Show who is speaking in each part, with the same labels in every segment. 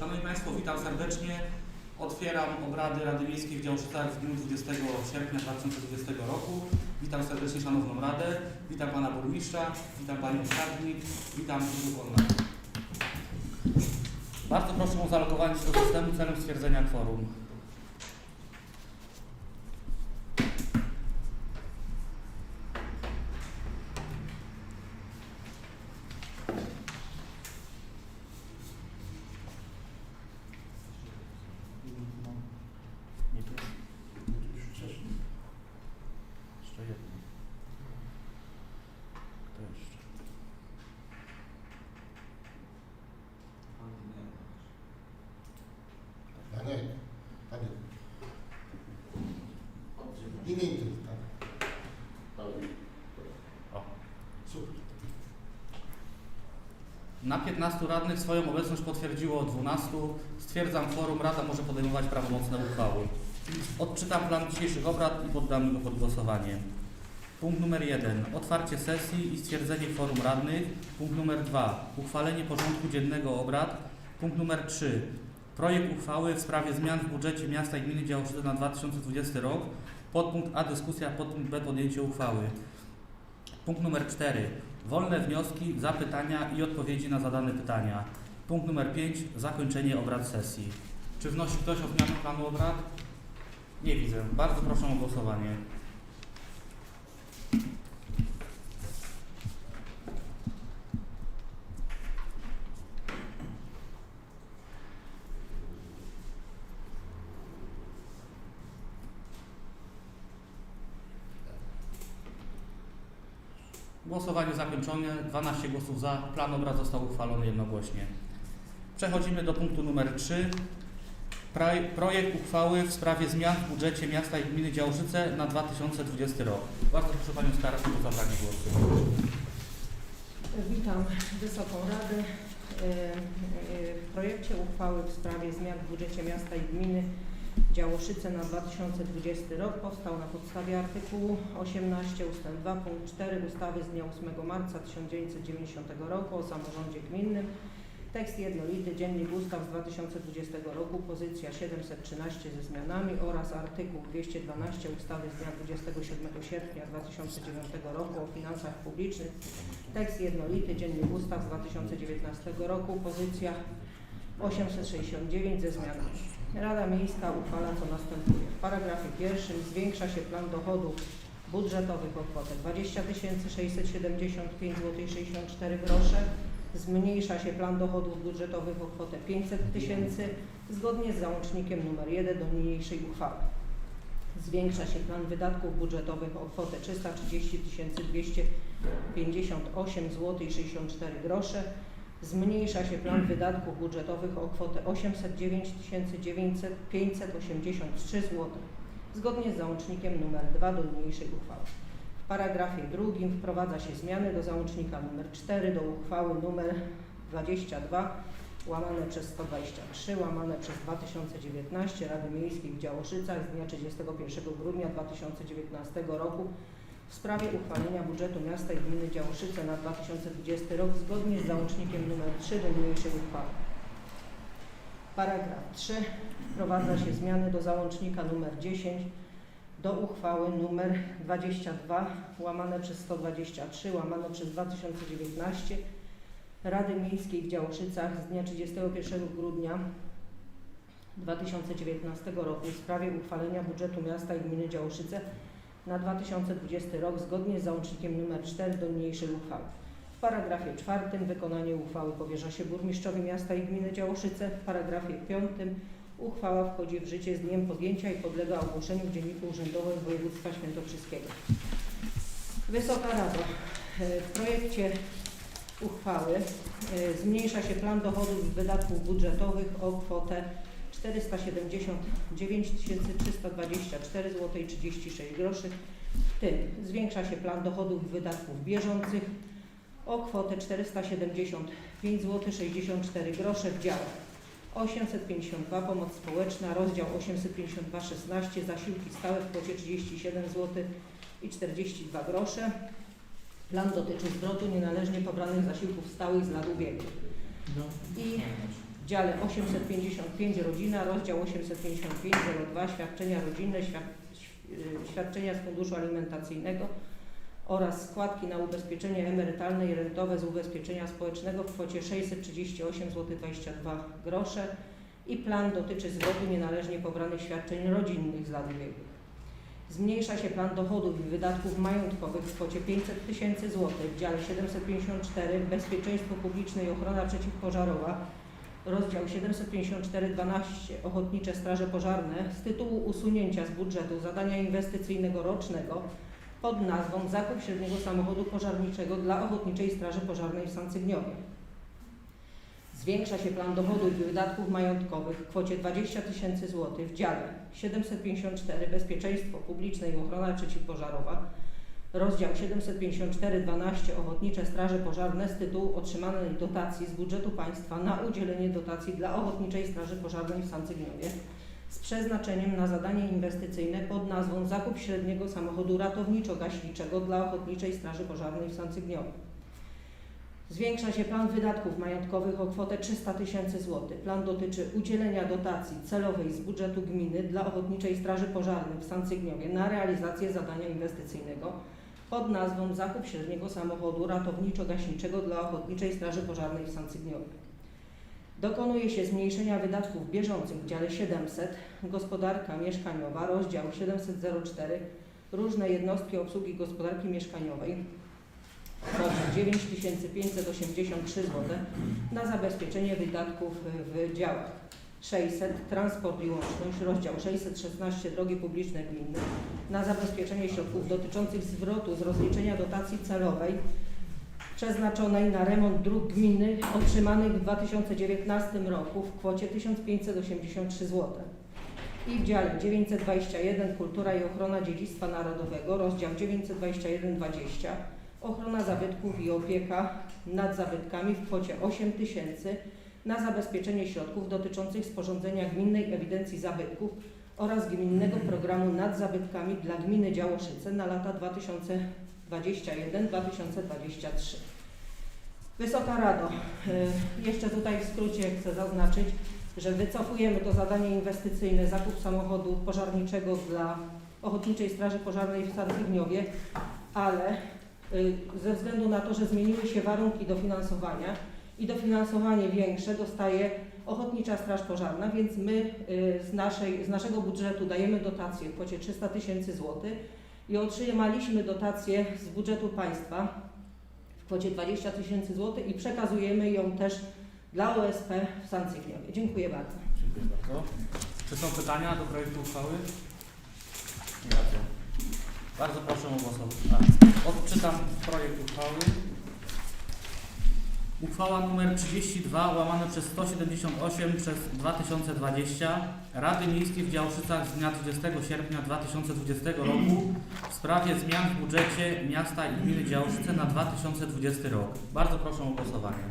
Speaker 1: Szanowni Państwo, witam serdecznie. Otwieram obrady Rady Miejskiej w Działoszycach w dniu 20 sierpnia 2020 roku. Witam serdecznie Szanowną Radę, witam Pana Burmistrza, witam Panią Skarbnik, witam Izbę Online. Bardzo proszę o zalogowanie się do systemu celem stwierdzenia kworum. Na 15 radnych swoją obecność potwierdziło 12. Stwierdzam forum, Rada może podejmować prawomocne uchwały. Odczytam plan dzisiejszych obrad i poddamy go pod głosowanie. Punkt numer 1. Otwarcie sesji i stwierdzenie forum radnych. Punkt numer 2. Uchwalenie porządku dziennego obrad. Punkt numer 3. Projekt uchwały w sprawie zmian w budżecie miasta i gminy Działoszyce na 2020 rok. Podpunkt A dyskusja, podpunkt B podjęcie uchwały. Punkt numer 4. Wolne wnioski, zapytania i odpowiedzi na zadane pytania. Punkt numer 5. Zakończenie obrad sesji. Czy wnosi ktoś o zmianę planu obrad? Nie widzę. Bardzo proszę o głosowanie. Głosowanie zakończone. 12 głosów za. Plan obrad został uchwalony jednogłośnie. Przechodzimy do punktu numer 3. Praj- Projekt uchwały w sprawie zmian w budżecie miasta i gminy Działoszyce na 2020 rok. Bardzo proszę Panią Skarbnik o zabranie głosu.
Speaker 2: Witam Wysoką Radę. E, e, W projekcie uchwały w sprawie zmian w budżecie miasta i gminy Działoszyce na 2020 rok powstał na podstawie artykułu 18 ust. 2 punkt 4 ustawy z dnia 8 marca 1990 roku o samorządzie gminnym. Tekst jednolity, Dziennik Ustaw z 2020 roku, pozycja 713 ze zmianami oraz artykuł 212 ustawy z dnia 27 sierpnia 2009 roku o finansach publicznych. Tekst jednolity, Dziennik Ustaw z 2019 roku, pozycja 869 ze zmianami. Rada Miejska uchwala co następuje. W paragrafie pierwszym zwiększa się plan dochodów budżetowych o kwotę 20 675 zł 64 grosze. Zmniejsza się plan dochodów budżetowych o kwotę 500 tysięcy zgodnie z załącznikiem nr 1 do niniejszej uchwały. Zwiększa się plan wydatków budżetowych o kwotę 330 258 zł 64 grosze. Zmniejsza się plan wydatków budżetowych o kwotę 809 900 583 zł zgodnie z załącznikiem nr 2 do niniejszej uchwały. W paragrafie drugim wprowadza się zmiany do załącznika nr 4 do uchwały nr 22 łamane przez 123 łamane przez 2019 Rady Miejskiej w Działoszycach z dnia 31 grudnia 2019 roku w sprawie uchwalenia budżetu miasta i gminy Działoszyce na 2020 rok zgodnie z załącznikiem nr 3 do niniejszej uchwały. Paragraf 3 wprowadza się zmiany do załącznika nr 10 do uchwały nr 22 łamane przez 123 łamane przez 2019 Rady Miejskiej w Działoszycach z dnia 31 grudnia 2019 roku w sprawie uchwalenia budżetu miasta i gminy Działoszyce na 2020 rok zgodnie z załącznikiem nr 4 do niniejszej uchwały. W paragrafie czwartym wykonanie uchwały powierza się burmistrzowi miasta i gminy Działoszyce. W paragrafie piątym uchwała wchodzi w życie z dniem podjęcia i podlega ogłoszeniu w Dzienniku Urzędowym Województwa Świętokrzyskiego. Wysoka Rado, e, w projekcie uchwały e, zmniejsza się plan dochodów i wydatków budżetowych o kwotę 479 324 zł 36 groszy. W tym zwiększa się plan dochodów i wydatków bieżących o kwotę 475 zł 64 grosze w dziale 852 pomoc społeczna, rozdział 852 16 zasiłki stałe w kwocie 37 zł i 42 grosze. Plan dotyczy zwrotu nienależnie pobranych zasiłków stałych z lat ubiegłych. I dziale 855 Rodzina, rozdział 85502 Świadczenia rodzinne, świad- świadczenia z funduszu alimentacyjnego oraz składki na ubezpieczenie emerytalne i rentowe z ubezpieczenia społecznego w kwocie 638 zł 22 grosze i plan dotyczy zwrotu nienależnie pobranych świadczeń rodzinnych z lat ubiegłych. Zmniejsza się plan dochodów i wydatków majątkowych w kwocie 500 tysięcy złotych w dziale 754 Bezpieczeństwo publiczne i ochrona przeciwpożarowa rozdział 754-12 Ochotnicze Straże Pożarne z tytułu usunięcia z budżetu zadania inwestycyjnego rocznego pod nazwą Zakup średniego samochodu pożarniczego dla Ochotniczej Straży Pożarnej w Sancygniowie. Zwiększa się plan dochodów i wydatków majątkowych w kwocie 20 tysięcy złotych w dziale 754 Bezpieczeństwo publiczne i ochrona przeciwpożarowa rozdział 754-12 Ochotnicze Straże Pożarne z tytułu otrzymanej dotacji z budżetu państwa na udzielenie dotacji dla Ochotniczej Straży Pożarnej w Sancygniowie z przeznaczeniem na zadanie inwestycyjne pod nazwą Zakup średniego samochodu ratowniczo-gaśniczego dla Ochotniczej Straży Pożarnej w Sancygniowie. Zwiększa się plan wydatków majątkowych o kwotę 300 tysięcy złotych. Plan dotyczy udzielenia dotacji celowej z budżetu gminy dla Ochotniczej Straży Pożarnej w Sancygniowie na realizację zadania inwestycyjnego pod nazwą Zakup średniego samochodu ratowniczo-gaśniczego dla Ochotniczej Straży Pożarnej w Sancygniowie. Dokonuje się zmniejszenia wydatków bieżących w dziale 700 Gospodarka mieszkaniowa, rozdział 704 Różne jednostki obsługi gospodarki mieszkaniowej. Kwocie 9583 zł na zabezpieczenie wydatków w działach 600 Transport i łączność, rozdział 616 Drogi publiczne gminne na zabezpieczenie środków dotyczących zwrotu z rozliczenia dotacji celowej przeznaczonej na remont dróg gminnych otrzymanych w 2019 roku w kwocie 1583 zł. I w dziale 921 Kultura i ochrona dziedzictwa narodowego, rozdział 921-20 Ochrona zabytków i opieka nad zabytkami w kwocie 8 tysięcy na zabezpieczenie środków dotyczących sporządzenia gminnej ewidencji zabytków oraz gminnego programu nad zabytkami dla gminy Działoszyce na lata 2021-2023. Wysoka Rado, y, jeszcze tutaj w skrócie chcę zaznaczyć, że wycofujemy to zadanie inwestycyjne zakup samochodu pożarniczego dla Ochotniczej Straży Pożarnej w Sancygniowie, ale y, ze względu na to, że zmieniły się warunki dofinansowania i dofinansowanie większe dostaje Ochotnicza Straż Pożarna, więc my y, z, naszej, z naszego budżetu dajemy dotację w kwocie 300 tysięcy złotych i otrzymaliśmy dotację z budżetu państwa w kwocie 20 tysięcy złotych i przekazujemy ją też dla OSP w Sancygniowie. Dziękuję bardzo.
Speaker 1: Dziękuję bardzo. Czy są pytania do projektu uchwały? Nie bardzo. Bardzo proszę o głosowanie. Odczytam projekt uchwały. Uchwała nr 32 łamane przez 178 przez 2020 Rady Miejskiej w Działoszycach z dnia 20 sierpnia 2020 roku w sprawie zmian w budżecie miasta i gminy Działoszyce na 2020 rok. Bardzo proszę o głosowanie.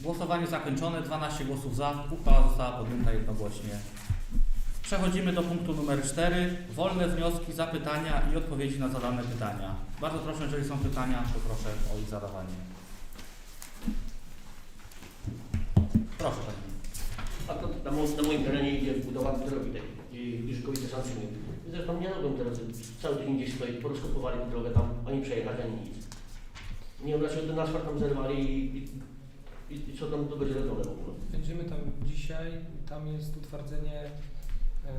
Speaker 1: Głosowanie zakończone, 12 głosów za, uchwała została podjęta jednogłośnie. Przechodzimy do punktu numer 4. Wolne wnioski, zapytania i odpowiedzi na zadane pytania. Bardzo proszę, jeżeli są pytania, to proszę o ich zadawanie. Proszę Pani.
Speaker 3: A to na, mo- na moim terenie idzie budowa drogi tej i Giżykowice Sancyny. Zresztą nie robią teraz, cały dzień gdzieś stoi, porozkopowali tę drogę tam, ani przejechać, ani nic. Nie wiem dlaczego ten asfalt tam zerwali i, i, i, i co tam to będzie robione w ogóle.
Speaker 4: Będziemy tam dzisiaj, tam jest utwardzenie,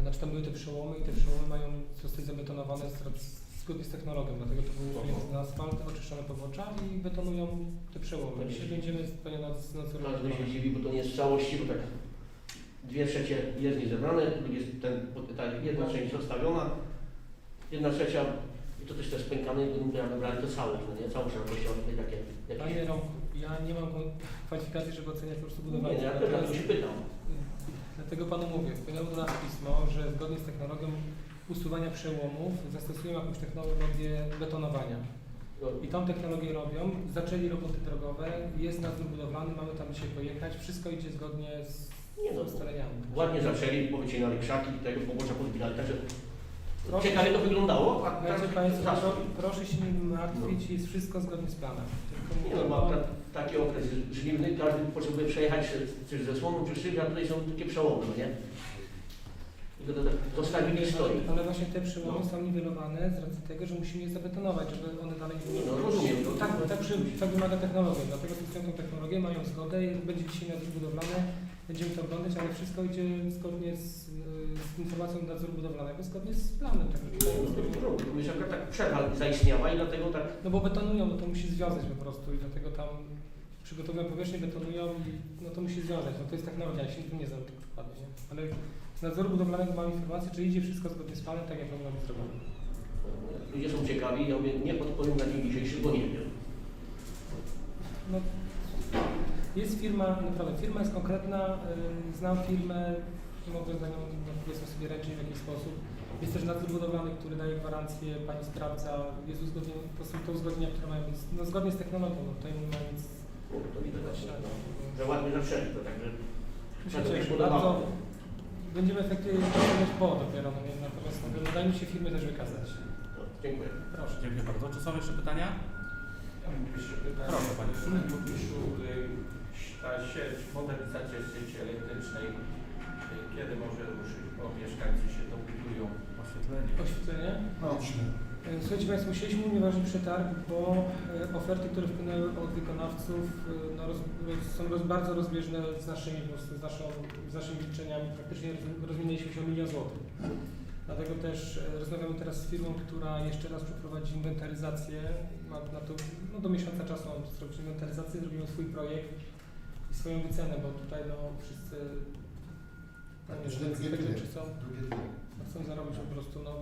Speaker 4: znaczy tam były te przełomy i te przełomy mają zostać zabetonowane z- zgodnie z technologią, dlatego to był na asfalt, oczyszczone pobocza i betonują te przełomy. Dzisiaj będziemy
Speaker 3: Każdy
Speaker 4: nadzorować.
Speaker 3: się dziwi, bo to nie jest w całości, bo tak dwie trzecie jest niezebrane, drugie jest ten, ta jedna część rozstawiona, jedna trzecia i to też te spękane, gdybym ja wybrali to całość, no nie, całą szerokością tutaj takie
Speaker 4: Panie. Rąku, ja nie mam kwalifikacji, żeby oceniać po prostu
Speaker 3: Nie,
Speaker 4: budowanie.
Speaker 3: nie, ja tu się pytam.
Speaker 4: Dlatego Panu mówię, wpłynęło do nas pismo, że zgodnie z technologią usuwania przełomów zastosują jakąś technologię betonowania.
Speaker 3: No,
Speaker 4: I tą technologię robią, zaczęli roboty drogowe, jest nadzór budowlany, mamy tam dzisiaj pojechać, wszystko idzie zgodnie z
Speaker 3: Nie no,
Speaker 4: ustaleniami.
Speaker 3: ładnie zaczęli, powycinali krzaki i tego pobocza podbijali, także
Speaker 4: Proszę,
Speaker 3: Ciekawie to wyglądało, a tak
Speaker 4: Państwo,
Speaker 3: zacznie.
Speaker 4: pro, proszę się nie martwić, jest wszystko zgodnie z planem.
Speaker 3: Nie no, ma ta, taki okres żniwny, każdy potrzebuje przejechać czy ze słoną, czy z czymś, a tutaj są takie przełomy, no nie? I to, to, to zostawili i stoi.
Speaker 4: Ale właśnie te przełomy są niwelowane z racji tego, że musimy je zabetonować, żeby one dalej
Speaker 3: Nie no, rozumiem. To,
Speaker 4: Tak, tak, przy, tak wymaga technologia, dlatego testują tą technologię, mają zgodę i będzie dzisiaj nadzór budowlany, będziemy to oglądać, ale wszystko idzie zgodnie z, z informacją nadzoru budowlanego, zgodnie z planem. Tutaj
Speaker 3: No, to w porządku. Myślę, że tak przerwa zaistniała i dlatego tak
Speaker 4: No bo betonują, no to musi związać po prostu i dlatego tam przygotowują powierzchnię, betonują i no to musi związać. No to jest technologia, ja się tym nie znam tak dokładnie, nie? Ale z nadzoru budowlanego mam informację, czy idzie wszystko zgodnie z planem, tak jak powinno być zrobione.
Speaker 3: ludzie są ciekawi, ja mówię, nie podpowiem na dzień dzisiejszy, bo nie wiem.
Speaker 4: No, jest firma, naprawdę, firma jest konkretna, y, znam firmę, mogę za nią, no, powiedzmy sobie, ręczyć w jakiś sposób. Jest też nadzór budowlany, który daje gwarancję, pani sprawdza, jest uzgodnienie, to są te uzgodnienia, które mają być, no zgodnie z technologią, no tutaj nie ma nic
Speaker 3: to widać,
Speaker 4: na to.
Speaker 3: że ładnie zaczęli to, także
Speaker 4: bardzo, będziemy efektywnie pracować po dopiero, no, nie? natomiast no, no, daj mi się firmy też wykazać.
Speaker 3: No, dziękuję.
Speaker 4: Proszę.
Speaker 1: Dziękuję bardzo. Czy są jeszcze pytania?
Speaker 5: Ja mam jeszcze pytanie.
Speaker 1: Proszę, panie.
Speaker 5: Burmistrzu, y, ta sieć, modernizacja sieci elektrycznej, kiedy może ruszyć, bo mieszkańcy się dobudują.
Speaker 1: Oświetlenie.
Speaker 4: Oświetlenie.
Speaker 6: Dobrze.
Speaker 4: E, Słuchajcie Państwo, musieliśmy unieważnić przetarg, bo e, oferty, które wpłynęły od wykonawców e, no, roz, roz, są roz, bardzo rozbieżne z naszymi, z, naszą, z naszymi liczeniami. Praktycznie roz- rozminęliśmy się o milion złotych. Dlatego też rozmawiamy teraz z firmą, która jeszcze raz przeprowadzi inwentaryzację. Ma na to no, do miesiąca czasu mam zrobić inwentaryzację, zrobimy swój projekt i swoją wycenę, bo tutaj no, wszyscy
Speaker 6: Praktycznie
Speaker 4: wiem,
Speaker 6: drugie tyle.
Speaker 4: chcą zarobić po prostu, no,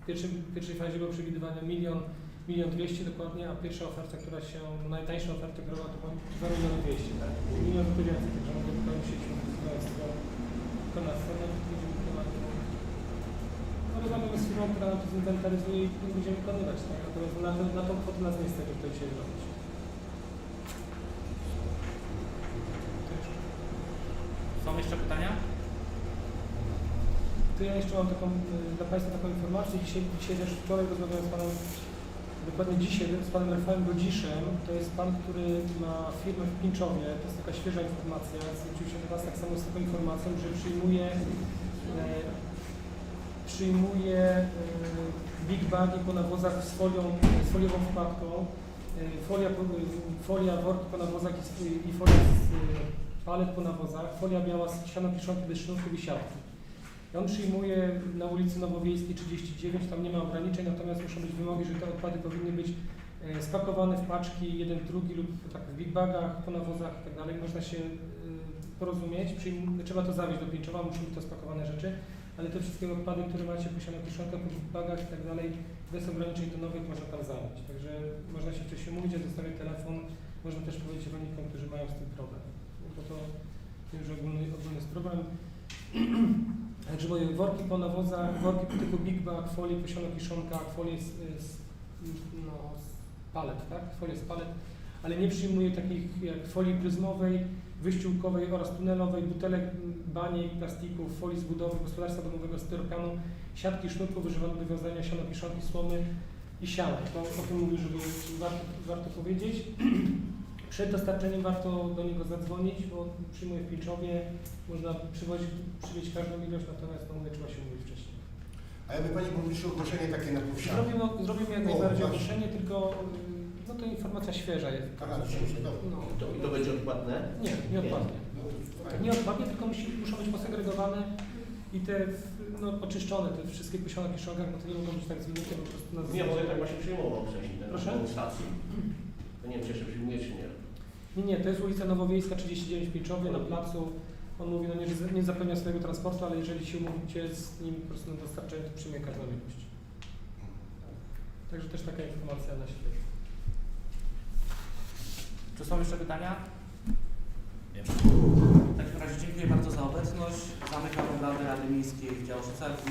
Speaker 4: w, pierwszym, w pierwszej fazie było przewidywane milion, milion dwieście dokładnie, a pierwsza oferta, która się, no, najtańsza oferta, która była, to była 2 miliony 200, tak? Milion więcej, także mogę tutaj musieć wykonawcą, no, i będziemy wykonywać, no, rozmawiamy z firmą, która nam to zinwentaryzuje i będziemy wykonywać, tak? Natomiast na, na tą kwotę nas nie stać, żeby to dzisiaj zrobić. To jeszcze.
Speaker 1: Są jeszcze pytania?
Speaker 4: To ja jeszcze mam taką, y, dla Państwa taką informację. Dzisiaj, dzisiaj też wczoraj rozmawiałem z Panem, dokładnie dzisiaj z Panem Rafałem Godziszem. To jest Pan, który ma firmę w Pińczowie. To jest taka świeża informacja. Zwrócił się do Was tak samo z taką informacją, że przyjmuje, e, przyjmuje e, big bagi po nawozach z folią, z foliową wkładką. E, folia, po- folia worki po nawozach i, i folia z e, palet po nawozach. Folia biała z siano kiszonki bez sznurków i. On przyjmuje na ulicy Nowowiejskiej 39, tam nie ma ograniczeń, natomiast muszą być wymogi, że te odpady powinny być e, spakowane w paczki, jeden w drugi lub tak w big bagach, po nawozach i tak dalej. Można się e, porozumieć, trzeba to zawieźć do Pięczowa, muszą być to spakowane rzeczy, ale te wszystkie odpady, które macie po siano kieszonkach, po big bagach i tak dalej, bez ograniczeń do nowych można tam zawieźć. Także można się wcześniej umówić, ja zostawię telefon, można też powiedzieć rolnikom, którzy mają z tym problem. Bo to już ogólny, ogólny jest problem. Także moje worki po nawozach, worki po typu Big Bag, folie po sianokiszonkach, folie z, z, no, z palet, tak? Folie z palet, ale nie przyjmuję takich jak folii pryzmowej, wyściółkowej oraz tunelowej, butelek, baniek, plastików, folii z budowy, gospodarstwa domowego, styropianu, siatki, sznurków używanych do wiązania sianokiszonki, słomy i siana. To o tym mówię, żeby warto, warto powiedzieć. Przed dostarczeniem warto do niego zadzwonić, bo przyjmuję w Pińczowie, można przywozić, przywieźć każdą ilość, natomiast no mówię, trzeba się umówić wcześniej.
Speaker 6: A jakby Panie Burmistrzu ogłoszenie takie na powsiadku.
Speaker 4: Zrobimy, zrobimy jak najbardziej ogłoszenie, tylko y, no to informacja świeża jest.
Speaker 6: Aha.
Speaker 4: No,
Speaker 3: To, I to będzie odpłatne?
Speaker 4: nie, nie odpadnie.
Speaker 6: No.
Speaker 4: Nie odpadnie, tylko musi, muszą być posegregowane i te no, oczyszczone, te wszystkie posione w kieszonkach, no to nie mogą być tak zwinięte po prostu na
Speaker 3: Nie, bo ja tak właśnie przyjmował wcześniej ten
Speaker 4: Proszę?
Speaker 3: tą stację. To nie wiem, czy jeszcze przyjmuje, czy nie.
Speaker 4: Nie, nie, to jest ulica Nowowiejska 39 w Pińczowie na placu. On mówi, no nie, nie zapewnia swojego transportu, ale jeżeli się umówicie z nim po prostu na dostarczenie, to przyjmie każdą ilość. Także też taka informacja na świeżo.
Speaker 1: Czy są jeszcze pytania? Nie. W takim razie dziękuję bardzo za obecność. Zamykam obrady Rady Miejskiej w działu Socjalki